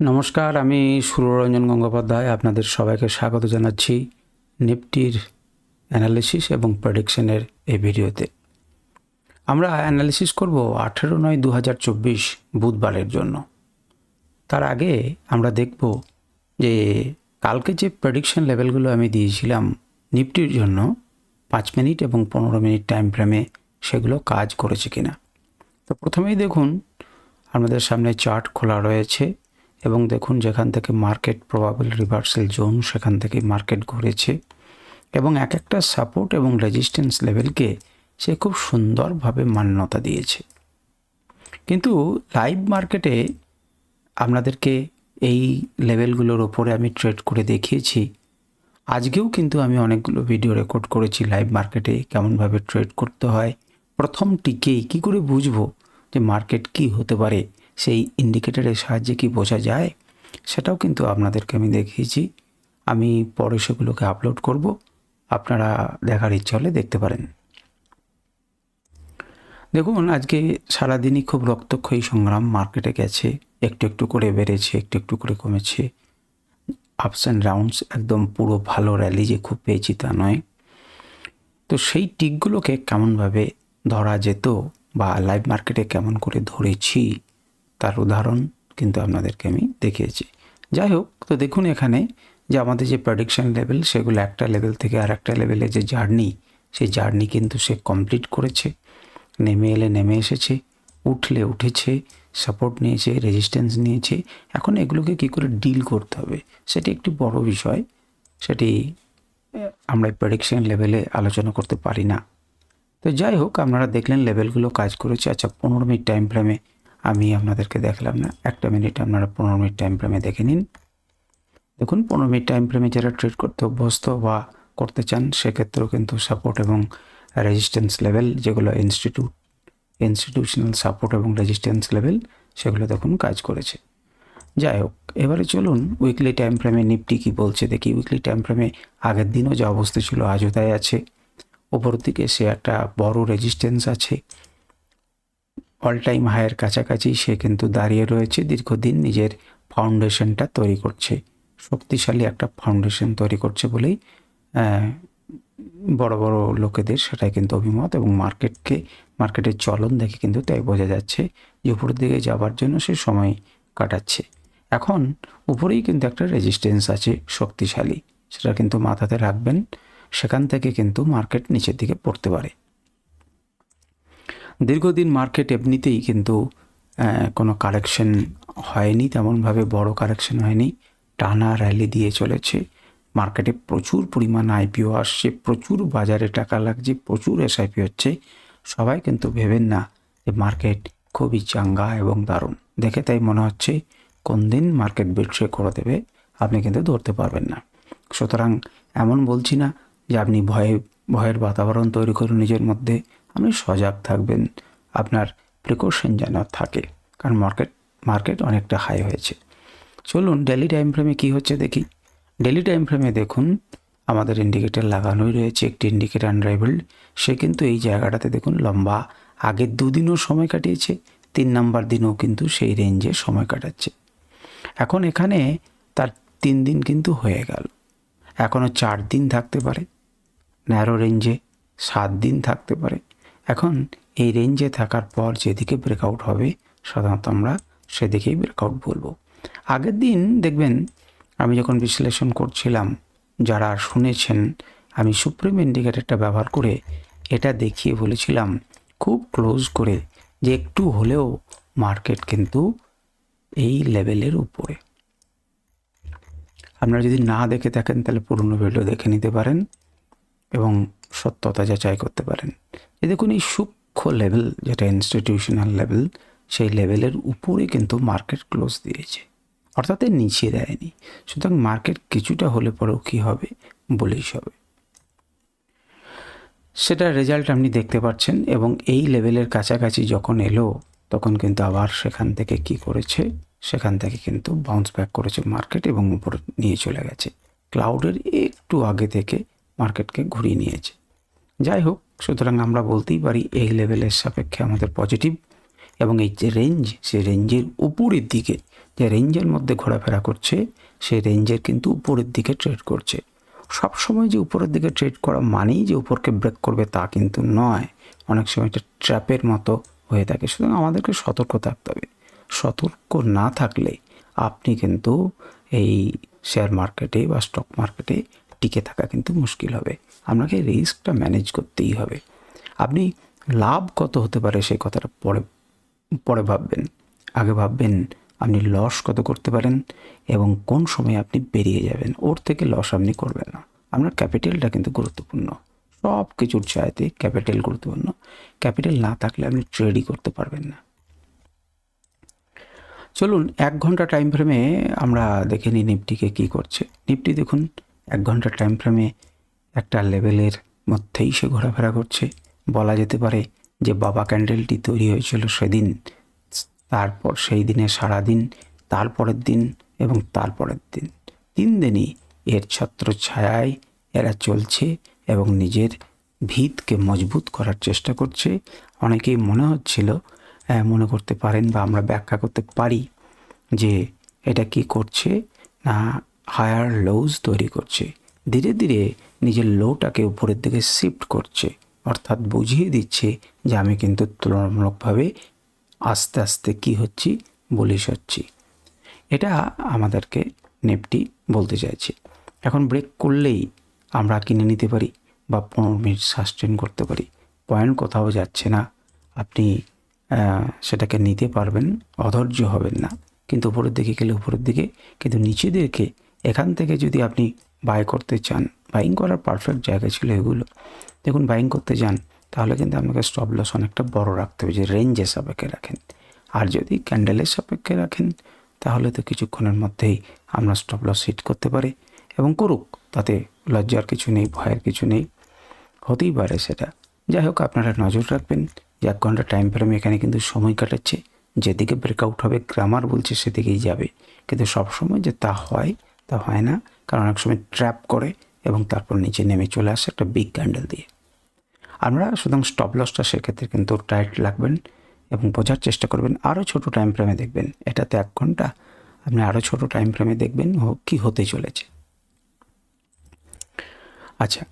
নমস্কার, আমি সুররঞ্জন গঙ্গোপাধ্যায়। আপনাদের সবাইকে স্বাগত জানাচ্ছি নিফটির অ্যানালিসিস এবং প্রেডিকশনের এই ভিডিওতে। আমরা অ্যানালিসিস করব আঠেরো নয় দু হাজার চব্বিশ বুধবারের জন্য। তার আগে আমরা দেখব যে কালকে যে প্রেডিকশন লেভেলগুলো আমি দিয়েছিলাম নিফটির জন্য, পাঁচ মিনিট এবং পনেরো মিনিট টাইম ফ্রেমে সেগুলো কাজ করেছে কিনা। তো প্রথমেই দেখুন, আমাদের সামনে চার্ট খোলা রয়েছে। এবং দেখুন যেখান থেকে মার্কেট প্রবাবল রিভার্সাল জোন সেখান থেকে মার্কেট ঘুরেছে এবং এক একটা সাপোর্ট এবং রেজিস্ট্যান্স লেভেলকে সে খুব সুন্দরভাবে মান্যতা দিয়েছে। কিন্তু লাইভ মার্কেটে আপনাদেরকে এই লেভেলগুলোর ওপরে আমি ট্রেড করে দেখিয়েছি। আজকেও কিন্তু আমি অনেকগুলো ভিডিও রেকর্ড করেছি লাইভ মার্কেটে কেমনভাবে ট্রেড করতে হয়। প্রথম টিকেই কী করে বুঝব যে মার্কেট কি হতে পারে? সেই ইন্ডিকেটরের সাহায্যে কি বোঝা যায়? সেটাও কিন্তু আপনাদেরকে আমি দেখিয়েছি। আমি পরে সেগুলোকে আপলোড করব। আপনারা দেখার ইচ্ছা হলে দেখতে পারেন। দেখুন, আজকে সারাদিনই খুব রক্তক্ষয়ী সংগ্রাম মার্কেটে গেছে। একটু একটু করে বেড়েছে, একটু একটু করে কমেছে। আপস অ্যান্ড রাউন্ডস একদম পুরো ভালো র্যালি যে খুব পেয়েছি তা নয়। তো সেই টিকগুলোকে কেমনভাবে ধরা যেত বা লাইভ মার্কেটে কেমন করে ধরেছি তার উদাহরণ কিন্তু আপনাদেরকে আমি দেখিয়েছি। যাই হোক, তো দেখুন এখানে যে আমাদের যে প্রেডিকশন লেভেল সেগুলো একটা লেভেল থেকে আর একটা লেভেলে যে জার্নি সেই জার্নি কিন্তু সে কমপ্লিট করেছে। নেমে এলে নেমে এসেছে, উঠলে উঠেছে সাপোর্ট নিয়েছে রেজিস্ট্যান্স নিয়েছে। এখন এগুলোকে কী করে ডিল করতে হবে? সেটি একটি বড় বিষয়। সেটি আমরা প্রেডিকশন লেভেলে আলোচনা করতে পারি না। তো যাই হোক, আপনারা দেখলেন লেভেলগুলো কাজ করেছে। আচ্ছা পনেরো মিনিট টাইম ফ্রেমে আমি আপনাদেরকে দেখালাম না। একটা মিনিট আপনারা পনেরো মিনিট টাইম ফ্রেমে দেখে নিন। দেখুন, পনেরো মিনিট টাইম ফ্রেমে যারা ট্রেড করতে অভ্যস্ত বা করতে চান, সেক্ষেত্রেও কিন্তু সাপোর্ট এবং রেজিস্ট্যান্স লেভেল যেগুলো ইনস্টিটিউট ইনস্টিটিউশনাল সাপোর্ট এবং রেজিস্ট্যান্স লেভেল সেগুলো দেখুন কাজ করেছে। যাই হোক, এবারে চলুন উইকলি টাইম ফ্রেমে নিফটি কী বলছে দেখি। উইকলি টাইম ফ্রেমে আগের দিনও যা অবস্থা ছিল, আজও তাই আছে। ওপর দিকে সে একটা বড় রেজিস্ট্যান্স আছে। অল টাইম হায়ের কাছাকাছি সে কিন্তু দাঁড়িয়ে রয়েছে, দীর্ঘদিন নিজের ফাউন্ডেশনটা তৈরি করছে। শক্তিশালী একটা ফাউন্ডেশন তৈরি করছে বলেই বড় বড় লোকেদের সেটাই কিন্তু অভিমত এবং মার্কেটকে মার্কেটের চলন দেখে কিন্তু তাই বোঝা যাচ্ছে যে উপরের দিকে যাবার জন্য সে সময় কাটাচ্ছে। এখন উপরেই কিন্তু একটা রেজিস্ট্যান্স আছে শক্তিশালী, সেটা কিন্তু মাথাতে রাখবেন, সেখান থেকে কিন্তু মার্কেট নিচের দিকে পড়তে পারে। দীর্ঘদিন মার্কেট এমনিতেই কিন্তু কোনো কারেকশন হয়নি, তেমনভাবে বড় কারেকশন হয়নি। টানা র্যালি দিয়ে চলেছে। মার্কেটে প্রচুর পরিমাণ আইপিও আসছে, প্রচুর বাজারে টাকা লাগছে, প্রচুর এসআইপি হচ্ছে। সবাই কিন্তু ভেবেন না যে মার্কেট খুবই চাঙ্গা এবং দারুণ। দেখে তাই মনে হচ্ছে কোন দিন মার্কেট বিট্রে করে দেবে, আপনি কিন্তু ধরতে পারবেন না। সুতরাং এমন বলছি না যে আপনি ভয়ে, ভয়ের বাতাবরণ তৈরি করুন নিজের মধ্যে। আপনি সজাগ থাকবেন। আপনার প্রিকশন যেন থাকে, কারণ মার্কেট মার্কেট অনেকটা হাই হয়েছে। চলুন ডেলি টাইম ফ্রেমে কী হচ্ছে দেখি। ডেলি টাইম ফ্রেমে দেখুন, আমাদের ইন্ডিকেটার লাগানোই রয়েছে, একটি ইন্ডিকেটার আনরাইভেলড সে কিন্তু এই জায়গাটাতে দেখুন লম্বা, আগের দুদিনও সময় কাটিয়েছে, তিন নাম্বার দিনও কিন্তু সেই রেঞ্জে সময় কাটাচ্ছে। এখন এখানে তার তিন দিন কিন্তু হয়ে গেল। এখনও চার দিন থাকতে পারে ন্যারো রেঞ্জে সাত দিন থাকতে পারে। এখন এই রেঞ্জে থাকার পর যেদিকে ব্রেকআউট হবে, সাধারণত আমরা সেদিকেই ব্রেকআউট বলব। আগের দিন দেখবেন আমি যখন বিশ্লেষণ করছিলাম, যারা শুনেছেন, আমি সুপ্রিম ইন্ডিকেটারটা ব্যবহার করে এটা দেখিয়ে বলেছিলাম, খুব ক্লোজ করে যে একটু হলেও মার্কেট কিন্তু এই লেভেলের উপরে। আপনারা যদি না দেখে থাকেন, তাহলে পুরনো ভিডিও দেখে নিতে পারেন। এবং সত্যতা যাচাই করতে পারেন। এ দেখুন, এই সূক্ষ্ম লেভেল যেটা ইনস্টিটিউশনাল লেভেল সেই লেভেলের উপরে কিন্তু মার্কেট ক্লোজ দিয়েছে। অর্থাৎ এর নিচে দেয়নি। সুতরাং মার্কেট কিছুটা হলে পরেও কী হবে? বলেই হবে। সেটার রেজাল্ট আপনি দেখতে পাচ্ছেন এবং এই লেভেলের কাছাকাছি যখন এলো, তখন কিন্তু আবার সেখান থেকে কি করেছে? সেখান থেকে কিন্তু বাউন্স ব্যাক করেছে মার্কেট এবং উপর নিয়ে চলে গেছে। ক্লাউডের একটু আগে থেকে মার্কেটকে ঘুরিয়ে নিয়েছে। যাই হোক, সুতরাং আমরা বলতেই পারি, এই লেভেলের সাপেক্ষে আমাদের পজিটিভ এবং এই যে রেঞ্জ, সেই রেঞ্জের উপরের দিকে, যে রেঞ্জের মধ্যে ঘোরাফেরা করছে, সেই রেঞ্জের কিন্তু উপরের দিকে ট্রেড করছে। সব সময় যে উপরের দিকে ট্রেড করা মানেই যে উপরকে ব্রেক করবে তা কিন্তু নয়। অনেক সময় এটা ট্র্যাপের মতো হয়ে থাকে। সুতরাং আমাদেরকে সতর্ক থাকতে হবে। সতর্ক না থাকলে আপনি কিন্তু এই শেয়ার মার্কেটে বা স্টক মার্কেটে টিকে থাকা কিন্তু মুশকিল হবে। আপনাকে রিস্কটা ম্যানেজ করতেই হবে। আপনি লাভ কত হতে পারে সেই কথাটা পরে পরে ভাববেন। আগে ভাববেন আপনি লস কত করতে পারেন এবং কোন সময় আপনি বেরিয়ে যাবেন। ওর থেকে লস আপনি করবেন না। আপনার ক্যাপিটালটা কিন্তু গুরুত্বপূর্ণ। সব কিছুর চাইতে ক্যাপিটাল গুরুত্বপূর্ণ। ক্যাপিটাল না থাকলে আপনি ট্রেডই করতে পারবেন না। চলুন, এক ঘণ্টা টাইম ফ্রেমে আমরা দেখে নিই নিফটিকে কী করছে। নিফটি দেখুন এক ঘণ্টার টাইম ফ্রেমে একটা লেভেলের মধ্যেই সে ঘোরাফেরা করছে। বলা যেতে পারে যে বাবা ক্যান্ডেলটি তৈরি হয়েছিল সেদিন, তারপর সেই দিনে সারা দিন তারপরের দিন এবং তারপরের দিন। তিন দিনই এর ছত্র ছায়ায় এরা চলছে এবং নিজের ভিতকে মজবুত করার চেষ্টা করছে। অনেকেই মনে হচ্ছিল মনে করতে পারেন বা আমরা ব্যাখ্যা করতে পারি যে এটা কি করছে না হায়ার লোজ তৈরি করছে। ধীরে ধীরে নিজের লোটাকে উপরের দিকে শিফট করছে। অর্থাৎ বুঝিয়ে দিচ্ছে যে আমি কিন্তু তুলনামূলকভাবে আস্তে আস্তে কি হচ্ছি বলিস হচ্ছি। এটা আমাদেরকে নেপটি বলতে চাইছে। এখন ব্রেক করলেই আমরা কিনে নিতে পারি বা পনেরো মিনিট সাস্টেন করতে পারি। পয়েন্ট কোথাও যাচ্ছে না। আপনি সেটাকে নিতে পারবেন, অধৈর্য হবেন না। কিন্তু উপরের দিকে গেলে উপরের দিকে, কিন্তু নিচে দিকে এখান থেকে যদি আপনি বাই করতে চান বাইং করার পারফেক্ট জায়গা ছিল এগুলো। দেখুন বাইং করতে যান, তাহলে কিন্তু আপনাকে স্টপ লস অনেকটা বড় রাখতে হবে, যে রেঞ্জের সাপেক্ষে রাখেন। আর যদি ক্যান্ডেলের সাপেক্ষে রাখেন, তাহলে তো কিছুক্ষণের মধ্যেই আমরা স্টপ লস হিট করতে পারি এবং করুক, তাতে লজ্জার কিছু নেই, ভয়ের কিছু নেই, হতেই পারে সেটা। যাই হোক, আপনারা নজর রাখবেন, যে এক ঘণ্টা টাইম ফ্রেমে এখানে কিন্তু সময় কাটাচ্ছে, যেদিকে ব্রেকআউট হবে গ্রামার বলছে সেদিকেই যাবে। কিন্তু সবসময় যে তা হয় তা হয় না, কারণ অনেক সময় ট্র্যাপ করে এবং তারপর নিচে নেমে চলে আসে একটা বিগ ক্যান্ডেল দিয়ে। আমরা সুতরাং স্টপ লসটা সেক্ষেত্রে কিন্তু টাইট লাগবেন এবং বোঝার চেষ্টা করবেন আরও ছোট টাইম ফ্রেমে দেখবেন। এটাতে এক ঘণ্টা, আপনি আরও ছোট টাইম ফ্রেমে দেখবেন ও- কি হতে চলেছে। আচ্ছা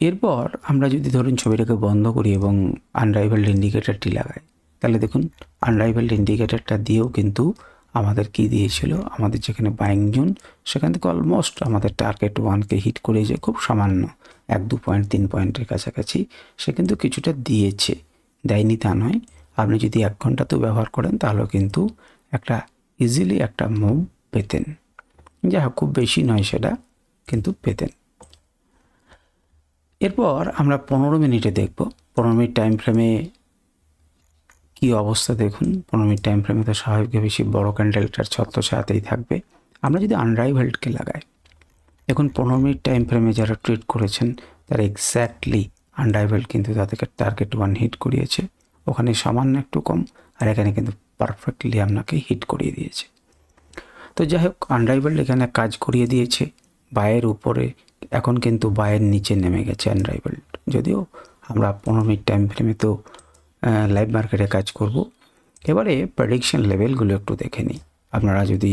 এরপর আমরা যদি ধরুন ছবিটাকে বন্ধ করি এবং আনরাইভেলড ইন্ডিকেটারটি লাগাই, তাহলে দেখুন আনরাইভেলড ইন্ডিকেটারটা দিয়েও কিন্তু আমাদের কি দিয়েছিল? আমাদের যেখানে বাইং জোন সেখান থেকে অলমোস্ট আমাদের টার্গেট ওয়ানকে হিট করে যে খুব সামান্য। এক, দু পয়েন্ট তিন পয়েন্টের কাছাকাছি সে কিন্তু কিছুটা দিয়েছে। দেয়নি তা নয়। আপনি যদি এক ঘন্টাতেও ব্যবহার করেন, তাহলেও কিন্তু একটা ইজিলি একটা মুভ পেতেন। যা খুব বেশি নয় সেটা, কিন্তু পেতেন। এরপর আমরা পনেরো মিনিটে দেখব। পনেরো মিনিট টাইম ফ্রেমে কী অবস্থা দেখুন? পনেরো মিনিট টাইম ফ্রেমে তো স্বাভাবিক বেশি বড় ক্যান্ডেলটার ছত্র ছায়াতেই থাকবে। আমরা যদি আনরাইভেলডকে লাগাই, দেখুন পনেরো মিনিট টাইম ফ্রেমে যারা ট্রেড করেছেন, তারা এক্স্যাক্টলি আনরাইভেলড কিন্তু তাদেরকে টার্গেট ওয়ান হিট করিয়েছে। ওখানে সামান্য একটু কম, আর এখানে কিন্তু পারফেক্টলি আপনাকে হিট করিয়ে দিয়েছে। তো যাই হোক আনরাইভেলড এখানে কাজ করিয়ে দিয়েছে। বায়ের উপরে, এখন কিন্তু বায়ের নিচে নেমে গেছে আনরাইভেলড যদিও আমরা পনেরো মিনিট টাইম ফ্রেমে তো লাইভ মার্কেটে কাজ করব। এবারে প্রেডিকশন লেভেলগুলো একটু দেখে নিই। আপনারা যদি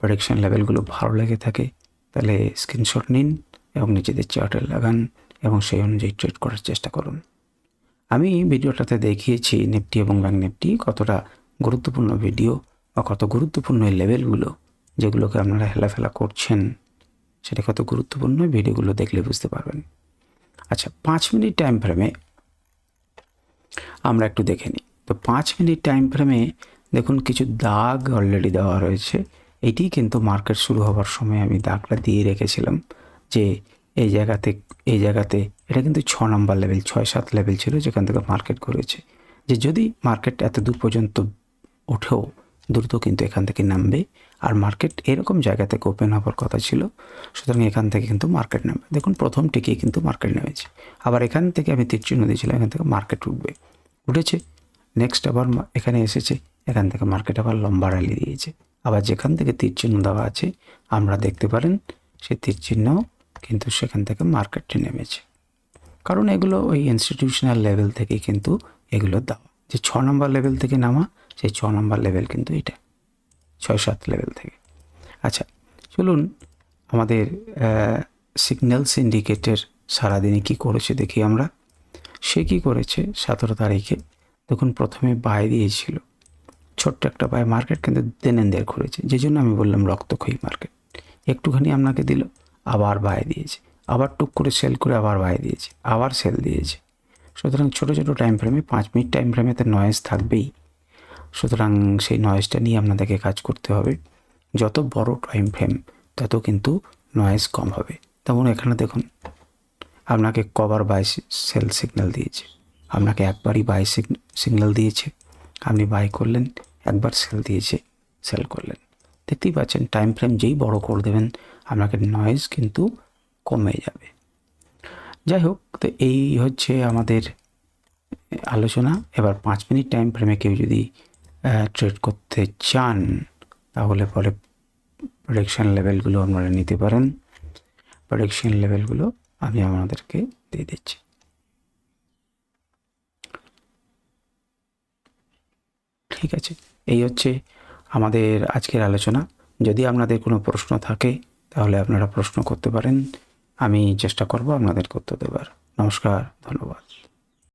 প্রেডিকশন লেভেলগুলো ভালো লেগে থাকে, তাহলে স্ক্রিনশট নিন এবং নিজেদের চার্টে লাগান এবং সেই অনুযায়ী ট্রেড করার চেষ্টা করুন। আমি ভিডিওটাতে দেখিয়েছি নিফটি এবং ব্যাঙ্ক নিফটি কতটা গুরুত্বপূর্ণ ভিডিও বা কত গুরুত্বপূর্ণ এই লেভেলগুলো যেগুলোকে আপনারা হেলাফেলা করছেন। সেটা কত গুরুত্বপূর্ণ ভিডিওগুলো দেখলে বুঝতে পারবেন। আচ্ছা পাঁচ মিনিট টাইম ফ্রেমে আমরা একটু দেখে নিই। তো পাঁচ মিনিট টাইম ফ্রেমে দেখুন কিছু দাগ অলরেডি দেওয়া রয়েছে। এটি কিন্তু মার্কেট শুরু হওয়ার সময় আমি দাগটা দিয়ে রেখেছিলাম যে এই জায়গাতে এই জায়গাতে, এটা কিন্তু ছ নম্বর লেভেল ছয়, সাত লেভেল ছিল যেখান থেকে মার্কেট করেছে। যে যদি মার্কেট এত দূর পর্যন্ত ওঠেও দ্রুত কিন্তু এখান থেকে নামবে। আর মার্কেট এরকম জায়গা থেকে ওপেন হওয়ার কথা ছিল, সুতরাং এখান থেকে কিন্তু মার্কেট নামবে। দেখুন, প্রথম টিকেই কিন্তু মার্কেট নেমেছে। আবার এখান থেকে আমি তীর চিহ্ন দিয়েছিলাম, এখান থেকে মার্কেট উঠবে। উঠেছে। নেক্সট আবার এখানে এসেছে। এখান থেকে মার্কেট আবার লম্বা র্যালি দিয়েছে। আবার যেখান থেকে তীর চিহ্ন দেওয়া আছে, আমরা দেখতে পারেন, সেই তীর চিহ্ন কিন্তু সেখান থেকে মার্কেটটি নেমেছে। কারণ এগুলো ওই ইনস্টিটিউশনাল লেভেল থেকে কিন্তু এগুলো দেওয়া। যে ছ নম্বর লেভেল থেকে নামা সেই ছ নম্বর লেভেল কিন্তু এটা, ছয় সাত লেভেল থেকে। আচ্ছা চলুন আমাদের সিগন্যাল সিন্ডিকেটের সারাদিনে কি করেছে দেখি আমরা। সে কি করেছে? সতেরো তারিখে দেখুন প্রথমে বাই দিয়েছিল। ছোট্ট একটা বাই মার্কেট কিন্তু দেনেন্দের ঘুরেছে। যে জন্য আমি বললাম রক্তক্ষয়ী মার্কেট একটুখানি আপনাকে দিল, আবার বাই দিয়েছে। আবার টুক করে সেল করে আবার বাই দিয়েছে, আবার সেল দিয়েছে। সুতরাং ছোটো ছোটো টাইম ফ্রেমে পাঁচ মিনিট টাইম ফ্রেমে তো নয়েজ থাকবেই। সুতরাং সেই নয়েজটা নিয়ে আপনাদেরকে কাজ করতে হবে। যত বড় টাইম ফ্রেম তত কিন্তু নয়েজ কম হবে। তেমন এখানে দেখুন, আপনাকে কবার বাই সেল সিগন্যাল দিয়েছে। আপনাকে একবারই বাই সিগন্যাল দিয়েছে। আপনি বাই করলেন, একবার সেল দিয়েছে সেল করলেন। দেখতেই পাচ্ছেন টাইম ফ্রেম যেই বড় করে দেবেন, আপনাকে নয়েজ কিন্তু কমে যাবে। যাই হোক, তো এই হচ্ছে আমাদের আলোচনা। এবার পাঁচ মিনিট টাইম ফ্রেমে কেউ যদি ট্রেড করতে চান, তাহলে পরে প্রোডাকশান লেভেলগুলো আপনারা নিতে পারেন। প্রোডাকশান লেভেলগুলো আমি আপনাদেরকে দিয়ে দিচ্ছি। ঠিক আছে, এই হচ্ছে আমাদের আজকের আলোচনা। যদি আপনাদের কোনো প্রশ্ন থাকে, তাহলে আপনারা প্রশ্ন করতে পারেন। আমি চেষ্টা করব আপনাদের উত্তর দেবার। নমস্কার, ধন্যবাদ।